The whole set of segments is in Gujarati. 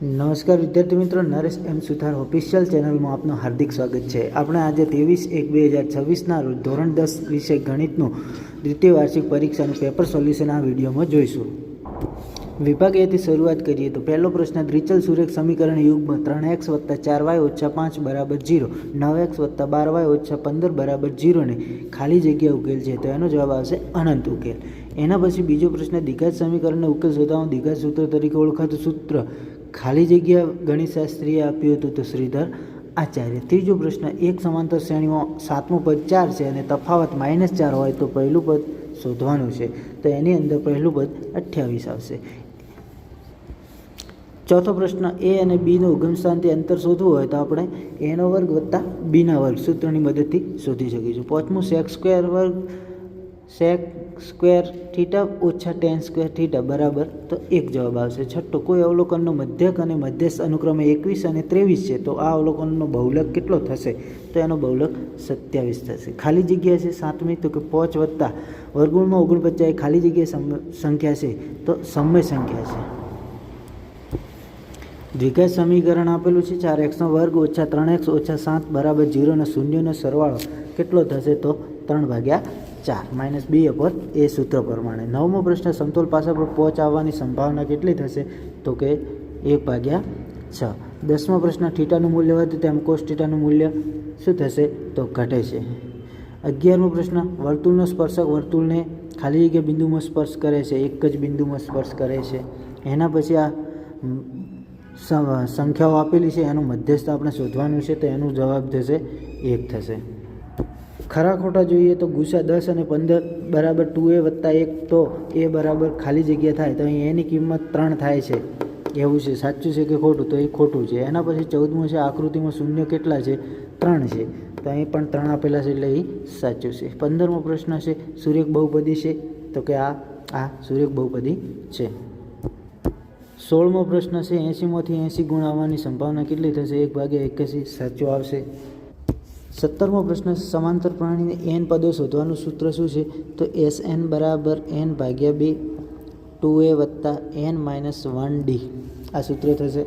નમસ્કાર વિદ્યાર્થી મિત્રો, નરેશ એમ સુથાર ઓફિશિયલ ચેનલમાં આપનું હાર્દિક સ્વાગત છે. આપણે આજે ત્રેવીસ એક બે હજાર છવ્વીસના રોજ ધોરણ દસ વિષય ગણિતનું દ્વિતીય વાર્ષિક પરીક્ષાનું પેપર સોલ્યુશન આ વિડીયોમાં જોઈશું. વિભાગ એથી શરૂઆત કરીએ તો પહેલો પ્રશ્ન, દ્વિચલ સુરેખ સમીકરણ યુગમાં ત્રણ એક્સ વત્તા ચાર વાય ઓછા પાંચ બરાબર જીરો, નવ એક્સ વત્તા બાર વાય ઓછા પંદર બરાબર જીરોને ખાલી જગ્યા ઉકેલ છે, તો એનો જવાબ આવશે અનંત ઉકેલ. એના પછી બીજો પ્રશ્ન દ્વિઘાત સમીકરણનો ઉકેલ શોધવાનું દ્વિઘાત સૂત્ર તરીકે ઓળખાતું સૂત્ર ખાલી જગ્યા ગણિતશાસ્ત્રીએ આપ્યું હતું તો શ્રીધર આચાર્ય, ત્રીજો પ્રશ્ન, એક સમાંતર શ્રેણીમાં સાતમું પદ ચાર છે અને તફાવત માઇનસ ચાર હોય તો પહેલું પદ શોધવાનું છે. તો એની અંદર પહેલું પદ અઠ્યાવીસ આવશે. ચોથો પ્રશ્ન, એ અને બીનું ઉગમસ્થાનથી અંતર શોધવું હોય તો આપણે એનો વર્ગ વત્તા બીના વર્ગ સૂત્રની મદદથી શોધી શકીશું. પાંચમું સેક્સ સ્ક્વેર વર્ગ સેક સ્ક્વેર થીટા ઓછા ટેન સ્ક્વેર થીટા બરાબર? તો એક જવાબ આવશે. છઠ્ઠો, કોઈ અવલોકનનો મધ્યક અને મધ્યસ્થ અનુક્રમે એકવીસ અને ત્રેવીસ છે, તો આ અવલોકનનો બહુલક કેટલો થશે? તો એનો બહુલક સત્યાવીસ થશે. ખાલી જગ્યા છે સાતમી, તો કે પાંચ વત્તા. વર્ગુણમાં ઓગણપચાસ એ ખાલી જગ્યાએ સમ- સંખ્યા છે, તો સમય સંખ્યા છે. દ્વિઘાત સમીકરણ આપેલું છે, ચાર એક્સનો વર્ગ ઓછા ત્રણ એક્સ ઓછા સાત બરાબર જીરો અને શૂન્યનો સરવાળો કેટલો થશે? તો ત્રણ ભાગ્યા ચાર, માઇનસ બી અપર એ સૂત્ર પ્રમાણે. નવમો પ્રશ્ન, સમતોલ પાસા પર પહોંચ આવવાની સંભાવના કેટલી થશે? તો કે એક ભાગ્યા છ. દસમો પ્રશ્ન, થીટાનું મૂલ્ય વધે તેમ કોસ ઠીટાનું મૂલ્ય શું થશે? તો ઘટે છે. અગિયારમો પ્રશ્ન, વર્તુળનો સ્પર્શક વર્તુળને ખાલી જગ્યા બિંદુમાં સ્પર્શ કરે છે, એક જ બિંદુમાં સ્પર્શ કરે છે. એના પછી આ સંખ્યાઓ આપેલી છે, એનું મધ્યસ્થ આપણે શોધવાનું છે, તો એનું જવાબ થશે, એક થશે. ખરા ખોટા જોઈએ તો ગુસા દસ અને પંદર બરાબર ટુ એ વત્તા એક તો એ બરાબર ખાલી જગ્યા થાય. તો અહીં એની કિંમત ત્રણ થાય છે. એવું છે. સાચું છે કે ખોટું? તો એ ખોટું છે. એના પછી ચૌદમું છે. આકૃતિમાં શૂન્ય કેટલા છે? ત્રણ છે. તો અહીં પણ ત્રણ આપેલા છે એટલે એ સાચું છે. પંદરમો પ્રશ્ન છે. સુરેખ બહુપદી છે. તો કે આ આ સુરેખ બહુપદી છે. સોળમો પ્રશ્ન છે. એંશીમાંથી એંશી ગુણ આવવાની સંભાવના કેટલી થશે? એક ભાગ્યા એક્યાસી સાચું આવશે. સત્તરમો પ્રશ્ન, સમાંતર પ્રાણીને એન પદો શોધવાનું સૂત્ર શું છે? તો એસ એન બરાબર એન ભાગ્યા બે ટુ એ વત્તા એન માઇનસ વન ડી. આ સૂત્ર થશે.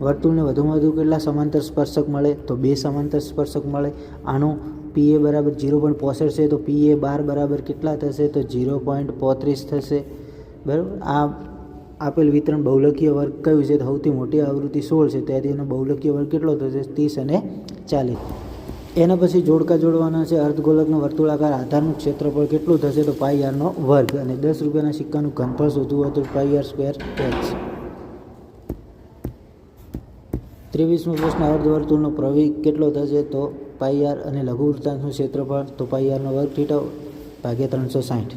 વર્તુળને વધુમાં વધુ કેટલા સમાંતર સ્પર્શક મળે? તો બે સમાંતર સ્પર્શક મળે. આનું પી એ બરાબર ઝીરો પોઈન્ટ પોસઠ છે, તો પી એ બાર બરાબર કેટલા થશે? તો ઝીરો પોઈન્ટ પોત્રીસ થશે. બરાબર? આ આપેલ વિતરણ બહુલકીય વર્ગ કયું છે? તો સૌથી મોટી આવૃત્તિ સોળ છે. ત્યાંથી એનો બહુલકીય વર્ગ કેટલો થશે? ત્રીસ અને ચાલીસ. એના પછી જોડકા જોડવાના છે, અર્ધગોલકનો વર્તુળાકાર આધારનું ક્ષેત્રફળ કેટલું થશે તો પાઈ આરનો વર્ગ અને દસ રૂપિયાના સિક્કાનું ઘનફળ શોધવું હોય તો પાઈ આર સ્ક્વેર એક્સ ત્રેવીસમો પ્રશ્ન, અર્ધવર્તુળનો પ્રવેગ કેટલો થશે તો પાઈ આર અને લઘુ વૃત્તાંશનું ક્ષેત્રફળ, તો પાઈ આરનો વર્ગ થીટા ભાગ્યા ત્રણસો સાઠ